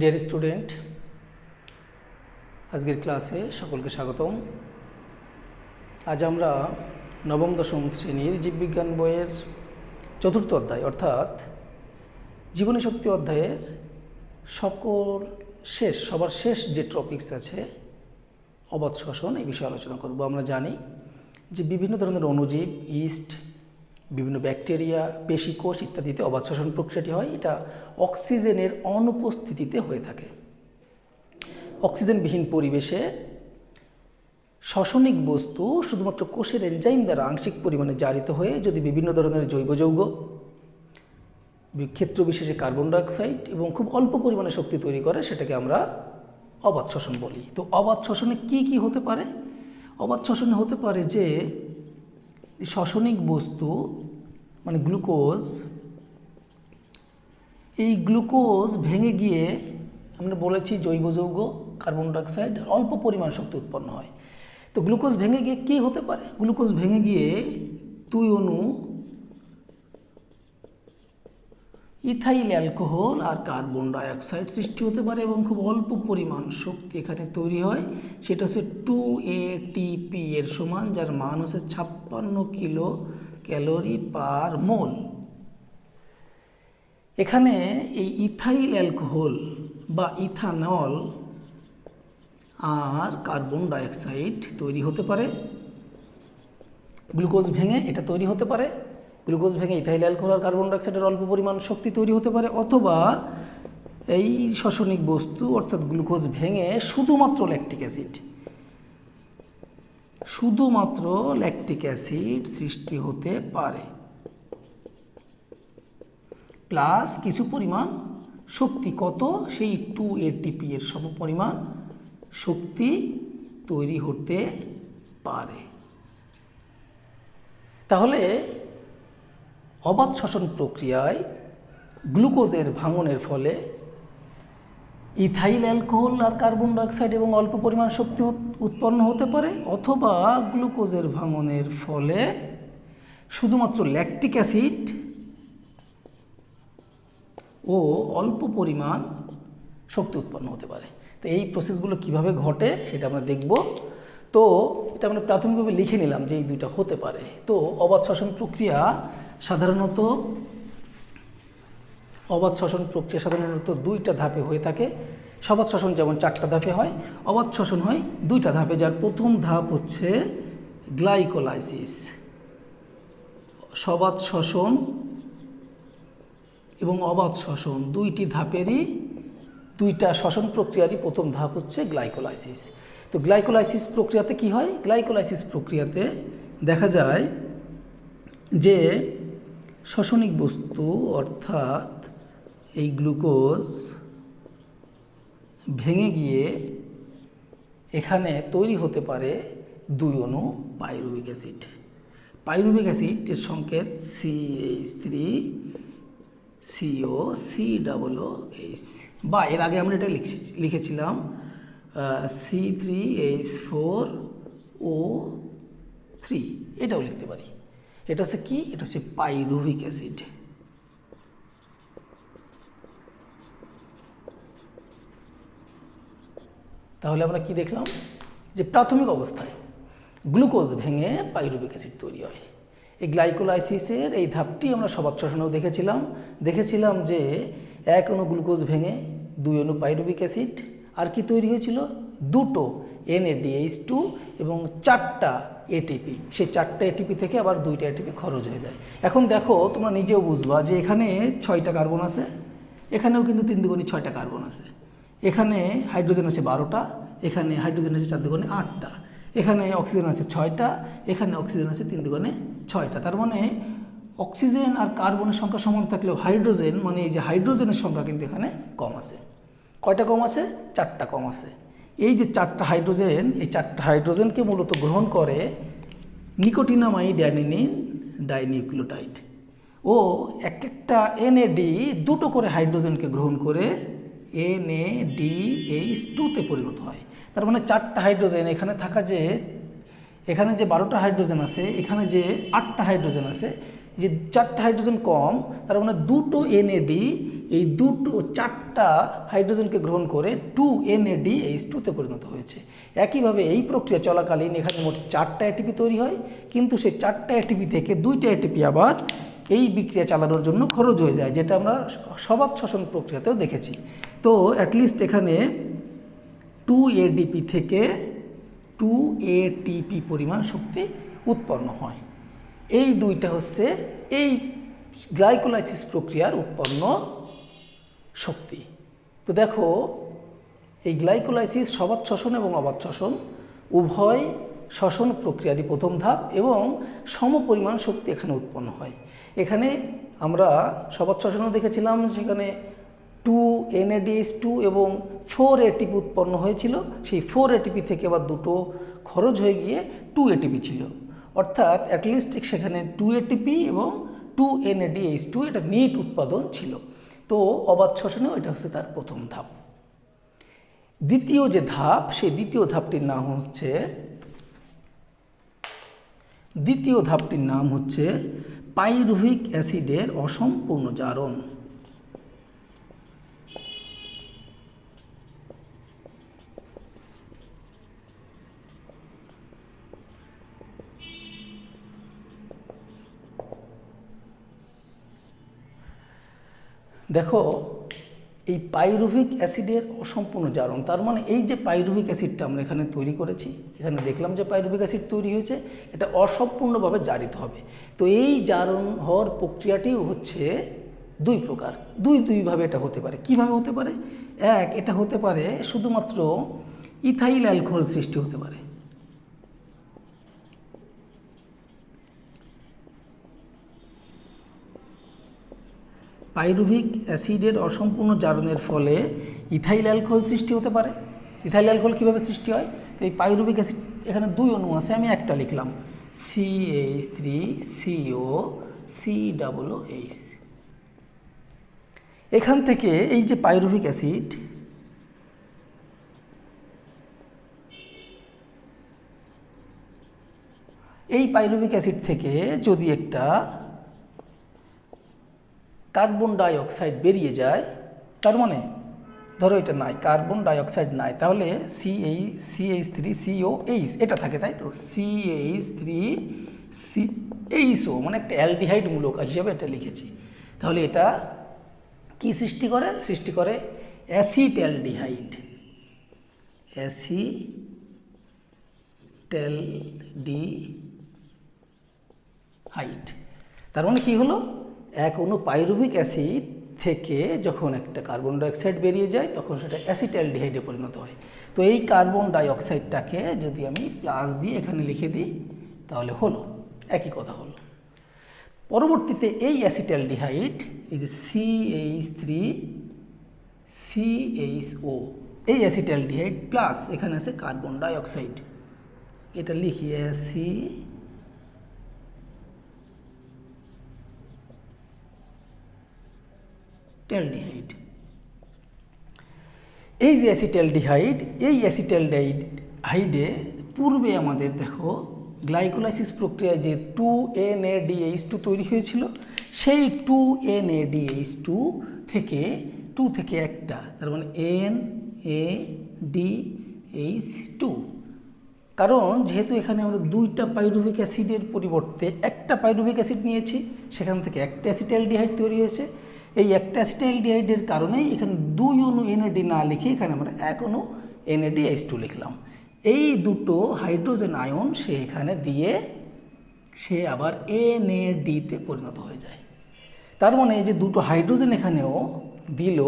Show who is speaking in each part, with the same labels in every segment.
Speaker 1: Dear student আজকের ক্লাসে সকলকে স্বাগতম। আজ আমরা নবম, দশম শ্রেণির জীববিজ্ঞান বইয়ের চতুর্থ অধ্যায়, অর্থাৎ জীবনী শক্তি অধ্যায়ের সকল শেষ, সবার শেষ যে টপিকস আছে, অবাধ শ্বসন এই বিষয়ে আলোচনা করব। আমরা জানি যে বিভিন্ন ধরনের অণুজীব, ইস্ট বিভিন্ন ব্যাকটেরিয়া পেশি কোষ ইত্যাদিতে অবাধ শ্বসন প্রক্রিয়াটি হয়। এটা অক্সিজেনের অনুপস্থিতিতে হয়ে থাকে। অক্সিজেনবিহীন পরিবেশে শ্বসনিক বস্তু শুধুমাত্র কোষের এনজাইম দ্বারা আংশিক পরিমাণে জারিত হয়ে যদি বিভিন্ন ধরনের জৈব যৌগ, ক্ষেত্র বিশেষে কার্বন ডাইঅক্সাইড এবং খুব অল্প পরিমাণে শক্তি তৈরি করে সেটাকে আমরা অবাধ শ্বসন বলি। তো অবাধ শ্বসনে কি কি হতে পারে? অবাধ শ্বসনে হতে পারে যে শ্বসনিক বস্তু মানে গ্লুকোজ, এই গ্লুকোজ ভেঙে গিয়ে আমরা বলেছি জৈব যৌগ, কার্বন ডাইঅক্সাইড অল্প পরিমাণ শক্তি উৎপন্ন হয়। তো গ্লুকোজ ভেঙে গিয়ে কী হতে পারে? গ্লুকোজ ভেঙে গিয়ে তুই অণু ইথাইল, অ্যালকোহল আর কার্বন ডাইঅক্সাইড সৃষ্টি হতে পারে এবং খুব অল্প পরিমাণ শক্তি এখানে তৈরি হয়। সেটা হচ্ছে টু এটিপি এর সমান, যার মান হচ্ছে ছাপ্পান্ন কিলো ক্যালোরি পার মোল। এখানে এই ইথাইল, অ্যালকোহল বা ইথানল আর কার্বন ডাইঅক্সাইড তৈরি হতে পারে। গ্লুকোজ ভেঙে এটা তৈরি হতে পারে। গ্লুকোজ ভেঙে ইথাইল অ্যালকোহল কার্বন ডাইঅক্সাইডের অল্প পরিমাণ শক্তি তৈরি হতে পারে, অথবা এই শ্বসনিক বস্তু, অর্থাৎ গ্লুকোজ ভেঙে শুধুমাত্র ল্যাকটিক অ্যাসিড। শুধুমাত্র ল্যাকটিক অ্যাসিড সৃষ্টি হতে পারে। প্লাস কিছু পরিমাণ শক্তি কত? সেই টু এটিপি এর সম পরিমাণ শক্তি তৈরি হতে পারে। তাহলে অবাধ শ্বসন প্রক্রিয়ায় গ্লুকোজের ভাঙনের ফলে ইথাইল, অ্যালকোহল আর কার্বন ডাইঅক্সাইড এবং অল্প পরিমাণ শক্তি উৎপন্ন হতে পারে অথবা গ্লুকোজের ভাঙনের ফলে শুধুমাত্র ল্যাকটিক অ্যাসিড ও অল্প পরিমাণ শক্তি উৎপন্ন হতে পারে। তো এই প্রসেসগুলো কীভাবে ঘটে সেটা আমরা দেখব। তো এটা আমরা প্রাথমিকভাবে লিখে নিলাম যে এই দুইটা হতে পারে। তো অবাধ শ্বসন প্রক্রিয়া সাধারণত অবাধ শ্বসন প্রক্রিয়া সাধারণত দুইটা ধাপে হয়ে থাকে। সবাদ শ্বসন যেমন চারটা ধাপে হয়, অবাধ শ্বসন হয় দুইটা ধাপে, যার প্রথম ধাপ হচ্ছে গ্লাইকোলাইসিস। সবাদ শ্বসন এবং অবাধ শ্বসন দুইটি ধাপেরই, দুইটা শ্বসন প্রক্রিয়ারই প্রথম ধাপ হচ্ছে গ্লাইকোলাইসিস। তো গ্লাইকোলাইসিস প্রক্রিয়াতে কি হয়? গ্লাইকোলাইসিস প্রক্রিয়াতে দেখা যায় যে শ্বসনিক বস্তু, অর্থাৎ এই গ্লুকোজ ভেঙে গিয়ে এখানে তৈরি হতে পারে দুই অণু পাইরুবিক অ্যাসিড। পাইরুবিক অ্যাসিড এর সংকেত C H three CO C double H বা এর আগে আমরা এটা লিখছি, লিখেছিলাম C three H four O three এটাও লিখতে পারি। এটা হচ্ছে কি? এটা হচ্ছে পাইরুভিক অ্যাসিড। তাহলে আমরা কি দেখলাম? যে প্রাথমিক অবস্থায় গ্লুকোজ ভেঙে পাইরুভিক অ্যাসিড তৈরি হয়। এই গ্লাইকোলাইসিসের এই ধাপটি আমরা সবাদ শ্বসনেও দেখেছিলাম। দেখেছিলাম যে এক অণু গ্লুকোজ ভেঙে দুই অণু পাইরুভিক অ্যাসিড। আর কি তৈরি হয়েছিল? দুটো এনএডিএইচ টু এবং চারটা এটিপি সেই চারটা এটিপি থেকে আবার দুইটা এটিপি খরচ হয়ে যায়। এখন দেখো, তোমরা নিজেও বুঝবা যে এখানে ছয়টা কার্বন আছে, এখানেও কিন্তু তিন দুগুণে ছয়টা কার্বন আছে। এখানে হাইড্রোজেন আছে বারোটা, এখানে হাইড্রোজেন আছে চার দুগুণে আটটা, এখানে অক্সিজেন আছে ছয়টা, এখানে অক্সিজেন আছে তিন দুগুণে ছয়টা। তার মানে অক্সিজেন আর কার্বনের সংখ্যা সমান থাকলেও হাইড্রোজেন মানে এই যে হাইড্রোজেনের সংখ্যা কিন্তু এখানে কম আছে। কয়টা কম আছে? চারটা কম আছে। এই যে চারটা হাইড্রোজেন, এই চারটা হাইড্রোজেনকে মূলত গ্রহণ করে নিকোটিনামাইড অ্যানিনিন ডাইনিউক্লিওটাইড। ও এক একটা এনএডি দুটো করে হাইড্রোজেনকে গ্রহণ করে এন এ ডি এইচ টুতে পরিণত হয়। তার মানে চারটা হাইড্রোজেন এখানে থাকা যে এখানে যে বারোটা হাইড্রোজেন আছে, এখানে যে আটটা হাইড্রোজেন আছে যে চারটা হাইড্রোজেন কম, তার মানে দুটো এনএডি এই দুটো, চারটা হাইড্রোজেনকে গ্রহণ করে টু এনএডি এইচ টুতে পরিণত হয়েছে। একইভাবে এই প্রক্রিয়া চলাকালীন এখানে মোট চারটা এটিপি তৈরি হয়, কিন্তু সেই চারটা এটিপি থেকে দুইটা এটিপি আবার এই বিক্রিয়া চালানোর জন্য খরচ হয়ে যায়, যেটা আমরা সবাক শ্বসন প্রক্রিয়াতেও দেখেছি। তো অ্যাটলিস্ট এখানে টু এডিপি থেকে টু এটিপি পরিমাণ শক্তি উৎপন্ন হয়। এই দুইটা হচ্ছে এই গ্লাইকোলাইসিস প্রক্রিয়ার উৎপন্ন শক্তি। তো দেখো, এই গ্লাইকোলাইসিস সবাত শ্বসন এবং অবাত শ্বসন উভয় শ্বসন প্রক্রিয়ারই প্রথম ধাপ এবং সমপরিমাণ শক্তি এখানে উৎপন্ন হয়। এখানে আমরা সবাত শ্বসনও দেখেছিলাম, সেখানে এনএডিএস টু এবং ফোর এটিপি উৎপন্ন হয়েছিল। সেই ফোর এটিপি থেকে আবার দুটো খরচ হয়ে গিয়ে টু এটিপি ছিল। অর্থাৎ অ্যাটলিস্ট সেখানে টু এটিপি এবং টু এনএডিএস টু এটা নিট উৎপাদন ছিল। তো অবাধ শ্বসনেও এটা হচ্ছে তার প্রথম ধাপ। দ্বিতীয় যে ধাপ, সেই দ্বিতীয় ধাপটির নাম হচ্ছে, দ্বিতীয় ধাপটির নাম হচ্ছে পাইরুভিক অ্যাসিডের অসম্পূর্ণ জারণ। দেখো, এই পাইরুভিক অ্যাসিডের অসম্পূর্ণ জারণ, তার মানে এই যে পাইরুভিক অ্যাসিডটা আমরা এখানে তৈরি করেছি, এখানে দেখলাম যে পাইরুভিক অ্যাসিড তৈরি হয়েছে, এটা অসম্পূর্ণভাবে জারিত হবে। তো এই জারণ হওয়ার প্রক্রিয়াটিও হচ্ছে দুই প্রকার, দুই দুইভাবে এটা হতে পারে। কীভাবে হতে পারে? এক, এটা হতে পারে শুধুমাত্র ইথাইল অ্যালকোহল সৃষ্টি হতে পারে। পাইরুভিক অ্যাসিডের অসম্পূর্ণ জারণের ফলে ইথাইল অ্যালকোহল সৃষ্টি হতে পারে। ইথাইল অ্যালকোহল কীভাবে সৃষ্টি হয়? তো এই পাইরুভিক অ্যাসিড, এখানে দুই অণু আছে, আমি একটা লিখলাম। C H three CO C double H এখান থেকে এই যে পাইরুভিক অ্যাসিড, এই পাইরুভিক অ্যাসিড থেকে যদি একটা কার্বন ডাইঅক্সাইড বেরিয়ে যায়, তার মানে ধরো এটা নাই কার্বন ডাইঅক্সাইড নাই, তাহলে সি এই C H three CO H এটা থাকে তাই তো? C H three C HO মানে একটা অ্যালডিহাইড মূলক হিসেবে এটা লিখেছি। তাহলে এটা কি সৃষ্টি করে? সৃষ্টি করে অ্যাসিড অ্যালডিহাইড। অ্যাসিটেলডি হাইড তার মানে কি হলো? এক অণু পাইরুভিক অ্যাসিড থেকে যখন একটা কার্বন ডাইঅক্সাইড বেরিয়ে যায়, তখন সেটা অ্যাসিটালডিহাইডে পরিণত হয়। তো এই কার্বন ডাইঅক্সাইডটাকে যদি আমি প্লাস দিয়ে এখানে লিখে দিই, তাহলে হলো, একই কথা হলো। পরবর্তীতে এই অ্যাসিটালডিহাইড, এই যে C H three C H O এই অ্যাসিটালডিহাইড প্লাস এখানে আছে কার্বন ডাইঅক্সাইড। এটা লিখি অ্যাসি অ্যাসিটালডিহাইড এই যে অ্যাসিটালডিহাইড এই অ্যাসিটালডাইড হাইডে পূর্বে আমাদের দেখো গ্লাইকোলাইসিস প্রক্রিয়ায় যে two N A DH two তৈরি হয়েছিল, সেই two N A DH two থেকে টু থেকে একটা, তার মানে N A D H two কারণ যেহেতু এখানে আমরা দুইটা পাইরুভিক অ্যাসিডের পরিবর্তে একটা পাইরুভিক অ্যাসিড নিয়েছি, সেখান থেকে একটা অ্যাসিটালডিহাইড তৈরি হয়েছে এই একটা অ্যাসিটাইলডিহাইডের কারণেই এখানে দুই অণু এনএডি না লিখে এখানে আমরা এক অণু এনএডি এইচ টু লিখলাম। এই দুটো হাইড্রোজেন আয়ন সে এখানে দিয়ে সে আবার এনএডিতে পরিণত হয়ে যায়। তার মানে এই যে দুটো হাইড্রোজেন এখানেও দিল,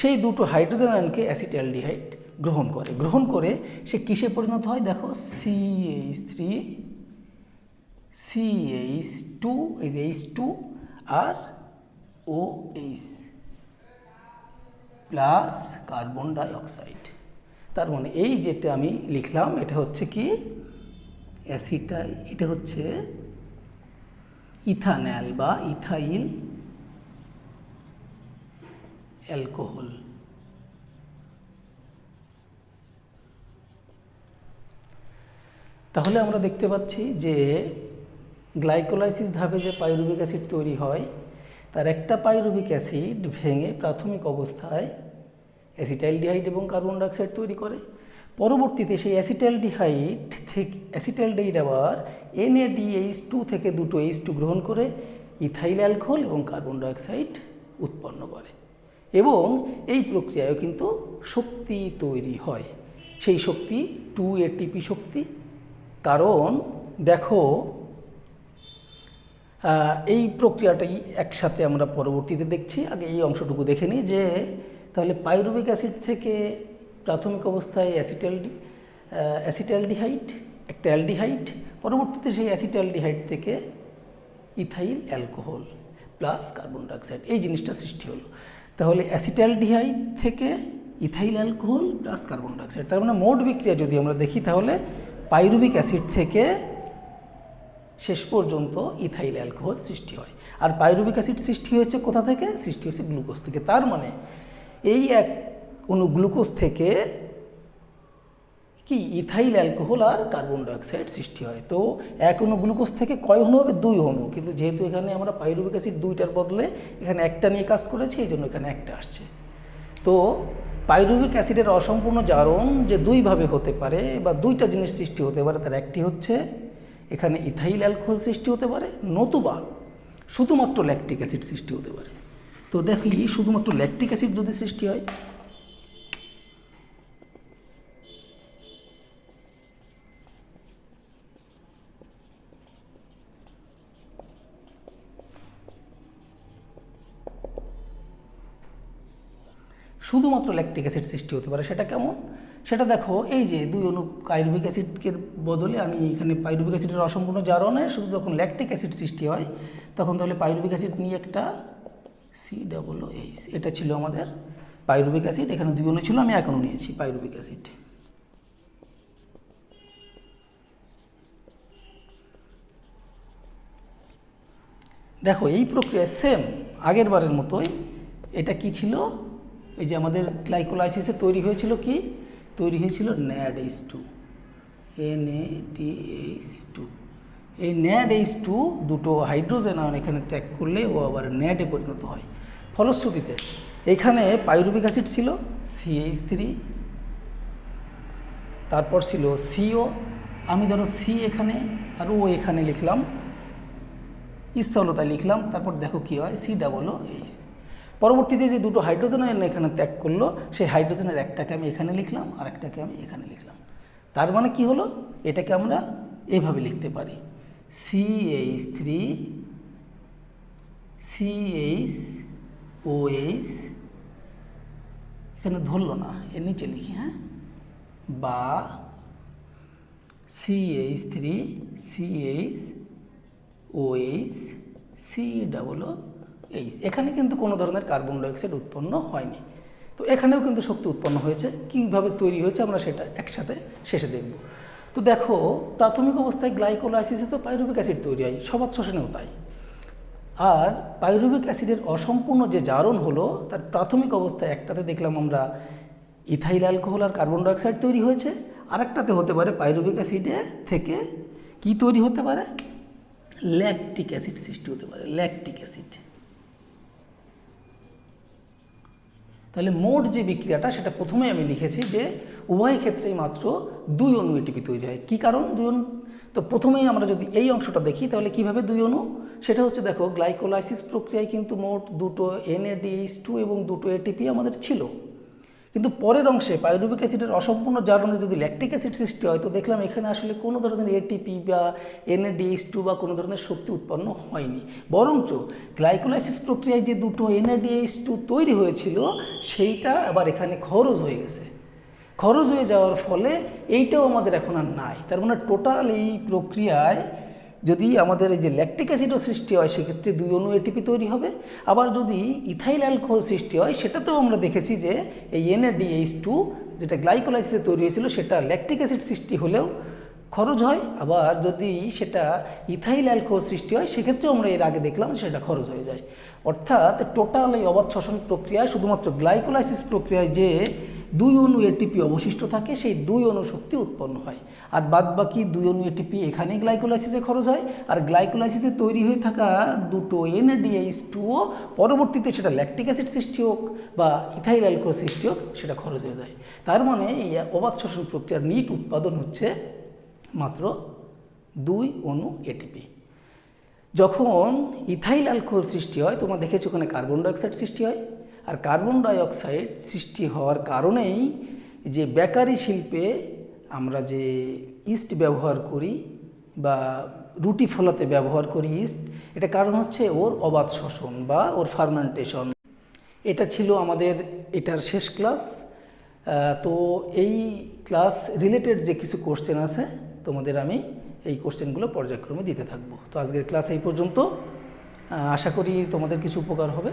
Speaker 1: সেই দুটো হাইড্রোজেন আয়নকে অ্যাসিটালডিহাইড গ্রহণ করে। গ্রহণ করে সে কিসে পরিণত হয়? দেখো C H three C H two এই যে এইচ টু আর O H plus carbon dioxide তার মানে এই যেটা আমি লিখলাম, এটা হচ্ছে কি? অ্যাসিটাই এটা হচ্ছে ইথানল বা ইথাইল অ্যালকোহল তাহলে আমরা দেখতে পাচ্ছি যে গ্লাইকোলাইসিস ধাপে যে পাইরুবিক অ্যাসিড তৈরি হয় তার একটা পাইরুভিক অ্যাসিড ভেঙে প্রাথমিক অবস্থায় অ্যাসিটাইলডিহাইড এবং কার্বন ডাইঅক্সাইড তৈরি করে। পরবর্তীতে সেই অ্যাসিটাইলডিহাইড থেকে অ্যাসিটাইলডিহাইড আবার এনএডিএইচ টু থেকে দুটো এইচ টু গ্রহণ করে ইথাইল, অ্যালকোহল এবং কার্বন ডাইঅক্সাইড উৎপন্ন করে এবং এই প্রক্রিয়ায় কিন্তু শক্তি তৈরি হয়। সেই শক্তি টু এটিপি শক্তি। কারণ দেখো এই প্রক্রিয়াটাই একসাথে আমরা পরবর্তীতে দেখছি। আগে এই অংশটুকু দেখে নিই যে, তাহলে পাইরুবিক অ্যাসিড থেকে প্রাথমিক অবস্থায় অ্যাসিটালডি অ্যাসিটালডিহাইড, একটা অ্যালডিহাইড, পরবর্তীতে সেই অ্যাসিটালডিহাইড থেকে ethyl, alcohol, plus carbon dioxide, এই জিনিসটা সৃষ্টি হলো। তাহলে অ্যাসিটালডিহাইড থেকে ethyl, alcohol, plus carbon dioxide. তার মানে মোট বিক্রিয়া যদি আমরা দেখি, তাহলে পাইরুবিক অ্যাসিড থেকে শেষ পর্যন্ত ইথাইল অ্যালকোহল সৃষ্টি হয়। আর পাইরুবিক অ্যাসিড সৃষ্টি হয়েছে কোথা থেকে? সৃষ্টি হয়েছে গ্লুকোজ থেকে। তার মানে এই এক অণু গ্লুকোজ থেকে কি ইথাইল অ্যালকোহল আর কার্বন ডাইঅক্সাইড সৃষ্টি হয়। তো এক অণু গ্লুকোজ থেকে কয় অণু হবে? দুই অণু। কিন্তু যেহেতু এখানে আমরা পাইরুবিক অ্যাসিড দুইটার বদলে এখানে একটা নিয়ে কাজ করেছি, এই জন্য এখানে একটা আসছে। তো পাইরুবিক অ্যাসিডের অসম্পূর্ণ জারণ যে দুইভাবে হতে পারে বা দুইটা জিনিস সৃষ্টি হতে পারে, তার একটি হচ্ছে এখানে ইথাইল অ্যালকোহল সৃষ্টি হতে পারে, নতুবা শুধুমাত্র ল্যাকটিক অ্যাসিড সৃষ্টি হতে পারে। তো দেখি শুধুমাত্র ল্যাকটিক অ্যাসিড যদি সৃষ্টি হয়। শুধুমাত্র ল্যাকটিক অ্যাসিড সৃষ্টি হতে পারে, সেটা কেমন? সেটা দেখো, এই যে দুই অনু পাইরুবিক অ্যাসিডের বদলে আমি এখানে পাইরুবিক অ্যাসিডের অসম্পূর্ণ জারণে শুধু যখন ল্যাকটিক অ্যাসিড সৃষ্টি হয়, তখন তাহলে পাইরুবিক অ্যাসিড নিয়ে একটা সি ডাবল এইচ এটা ছিল আমাদের পাইরুবিক অ্যাসিড, এখানে দুই অনু ছিল, আমি এখনও নিয়েছি পাইরুবিক অ্যাসিড। দেখো, এই প্রক্রিয়া সেম আগের বারের মতোই, এটা কি ছিল? এই যে আমাদের গ্লাইকোলাইসিসে তৈরি হয়েছিল কি? তৈরি হয়েছিল NAD H two, N A D H two. এই ন্যাড এইচ টু দুটো হাইড্রোজেন আয়ন এখানে ত্যাগ করলে ও আবার ন্যাডে পরিণত হয়। ফলশ্রুতিতে এখানে পাইরুবিক অ্যাসিড ছিল সিএইচ থ্রি, তারপর ছিল সিও আমি ধরো সি এখানে আর ও এখানে লিখলাম তাই লিখলাম, তারপর দেখো কি হয়, সি ডাবল ও এইচ। পরবর্তীতে যে দুটো হাইড্রোজেন আয়ন এখানে ত্যাগ করল, সেই হাইড্রোজেনের একটাকে আমি এখানে লিখলাম আর একটাকে আমি এখানে লিখলাম। তার মানে কি হলো? এটাকে আমরা এভাবে লিখতে পারি। C H three C H O H এখানে ধরলো না, এর নিচে লিখি হ্যাঁ? বা C H three C H OH C double H এখানে কিন্তু কোনো ধরনের কার্বন ডাইঅক্সাইড উৎপন্ন হয়নি। তো এখানেও কিন্তু শক্তি উৎপন্ন হয়েছে। কীভাবে তৈরি হয়েছে আমরা সেটা একসাথে শেষে দেখব। তো দেখো, প্রাথমিক অবস্থায় গ্লাইকোলাইসিসে তো পাইরুবিক অ্যাসিড তৈরি হয়, সবাত শ্বসনেও তাই। আর পাইরুবিক অ্যাসিডের অসম্পূর্ণ যে জারণ হলো, তার প্রাথমিক অবস্থায় একটাতে দেখলাম আমরা ইথাইল অ্যালকোহল আর কার্বন ডাইঅক্সাইড তৈরি হয়েছে। আরেকটাতে হতে পারে পাইরুবিক অ্যাসিডের থেকে কি তৈরি হতে পারে? ল্যাকটিক অ্যাসিড সৃষ্টি হতে পারে, ল্যাকটিক অ্যাসিড। তাহলে মোট যে বিক্রিয়াটা সেটা প্রথমে আমি লিখেছি যে উভয় ক্ষেত্রেই মাত্র দুই অণু এটিপি তৈরি হয়। কী কারণ? দুই অণু। তো প্রথমেই আমরা যদি এই অংশটা দেখি, তাহলে কীভাবে দুই অণু? সেটা হচ্ছে দেখো, গ্লাইকোলাইসিস প্রক্রিয়ায় কিন্তু মোট দুটো এনএডিএইচ টু এবং দুটো এটিপি আমাদের ছিল। কিন্তু পরের অংশে পাইরুবিক অ্যাসিডের অসম্পূর্ণ জারণে যদি ল্যাকটিক অ্যাসিড সৃষ্টি হয়, তো দেখলাম এখানে আসলে কোনো ধরনের এটিপি বা এনএডিএইচ টু বা কোনো ধরনের শক্তি উৎপন্ন হয়নি। বরঞ্চ গ্লাইকোলাইসিস প্রক্রিয়ায় যে দুটো এনএডিএইচ টু তৈরি হয়েছিল, সেইটা আবার এখানে খরচ হয়ে গেছে। খরচ হয়ে যাওয়ার ফলে এইটাও আমাদের এখন আর নাই। তার মানে টোটাল এই প্রক্রিয়ায় যদি আমাদের এই যে ল্যাকটিক অ্যাসিডও সৃষ্টি হয়, সেক্ষেত্রে দুই অণু এটিপি তৈরি হবে। আবার যদি ইথাইল অ্যালকোহল সৃষ্টি হয়, সেটাতেও আমরা দেখেছি যে এই এনএডিএইচ টু যেটা গ্লাইকোলাইসিসে তৈরি হয়েছিল, সেটা ল্যাকটিক অ্যাসিড সৃষ্টি হলেও খরচ হয়। আবার যদি সেটা ইথাইল অ্যালকোহল সৃষ্টি হয়, সেক্ষেত্রেও আমরা এর আগে দেখলাম সেটা খরচ হয়ে যায়। অর্থাৎ টোটাল এই অবাধ শ্বসন প্রক্রিয়ায় শুধুমাত্র গ্লাইকোলাইসিস প্রক্রিয়ায় যে দুই অণু এটিপি অবশিষ্ট থাকে, সেই দুই অণু শক্তি উৎপন্ন হয়। আর বাদ বাকি দুই অণু এটিপি এখানে গ্লাইকোলাইসিসে খরচ হয়। আর গ্লাইকোলাইসিসে তৈরি হয়ে থাকা দুটো এনএডিএইচ টুও পরবর্তীতে সেটা ল্যাকটিক অ্যাসিড সৃষ্টি হোক বা ইথাইল অ্যালকোহল সৃষ্টি হোক, সেটা খরচ হয়ে যায়। তার মানে এই অবাধ শ্বসন প্রক্রিয়ার নিট উৎপাদন হচ্ছে মাত্র দুই অণু এটিপি যখন ইথাইল অ্যালকোহল সৃষ্টি হয়, তোমরা দেখেছ ওখানে কার্বন ডাইঅক্সাইড সৃষ্টি হয়। আর কার্বন ডাইঅক্সাইড সৃষ্টি হওয়ার কারণেই যে বেকারি শিল্পে আমরা যে ইস্ট ব্যবহার করি বা রুটি ফলাতে ব্যবহার করি ইস্ট এটা কারণ হচ্ছে ওর অবাধ শ্বসন বা ওর ফার্মেন্টেশন এটা ছিল আমাদের এটার শেষ ক্লাস তো এই ক্লাস রিলেটেড যে কিছু কোশ্চেন আছে, তোমাদের আমি এই কোশ্চেনগুলো পর্যায়ক্রমে দিতে থাকব। তো আজকের ক্লাস এই পর্যন্ত। আশা করি তোমাদের কিছু উপকার হবে।